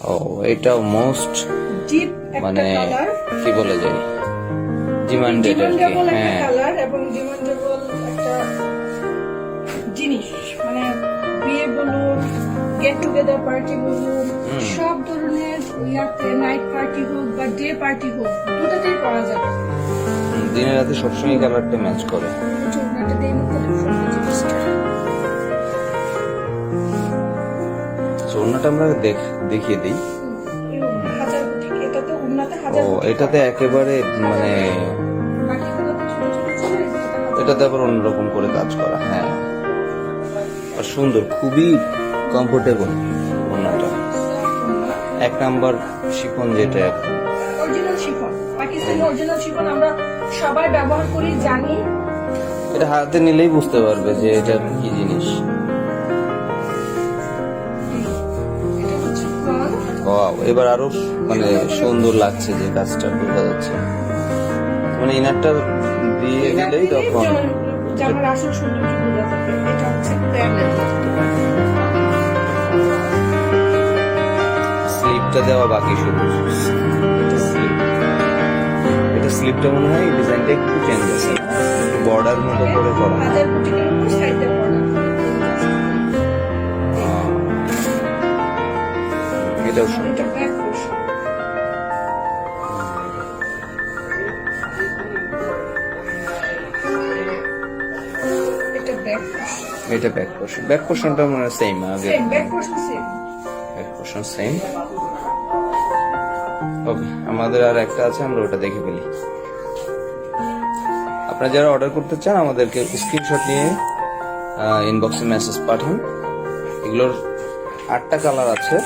ও এটাও most deep মানে কি বলে যায় ডিমান্ডেড আর কি হ্যাঁ। কালার এবং ডিমান্ডেবল একটা জিনিস। মানে বিয়ে বলুন গেট টুগেদার পার্টি বলুন সব ধরনের ইয়াতে নাইট পার্টি হোক বা ডে পার্টি হোক দুটাতেই পাওয়া যাবে। হুম, দিনে রাতে সবসময় কালারটা ম্যাচ করে। চোখনাটা দিয়ে চোরনাটা আমরা দেখ- দেখিয়ে দিই। ও এটাতে একেবারে মানে এটাতে আবার অন্যরকম করে কাজ করা হ্যাঁ। আর সুন্দর খুবই কমফোর্টেবল ওনাটা এক নাম্বার শিফন যেটা original chiffon. Pakistani original chiffon আমরা সবাই ব্যবহার করি জানি। এটা হাতে নিলেই বুঝতে পারবে যে এটা কি জিনিস। এবার আরও মানে সুন্দর লাগছে যে কাজটা বোঝা যাচ্ছে। মানে ইনারটা দিয়ে দিলেই তখন জামার আসল সৌন্দর্য বোঝা যাবে এটা হচ্ছে প্যানেল স্লিপটা দেওয়া বাকি শুধু। স্লিপ। এটা স্লিপটা মনে হয় ডিজাইনটা একটু চেঞ্জ আছে। বর্ডার মতো করে করা। সুন্দর। এটা ব্যাক পোর্শন ব্যাক পোর্শনটা মানে সেম আগে back portion same back portion same okay আমাদের আর একটা আছে আমরা ওটা দেখে ফেলি। আপনারা যারা অর্ডার করতে চান আমাদেরকে স্ক্রিনশট নিয়ে ইনবক্সে মেসেজ পাঠান। এগুলোর আটটা কালার আছে।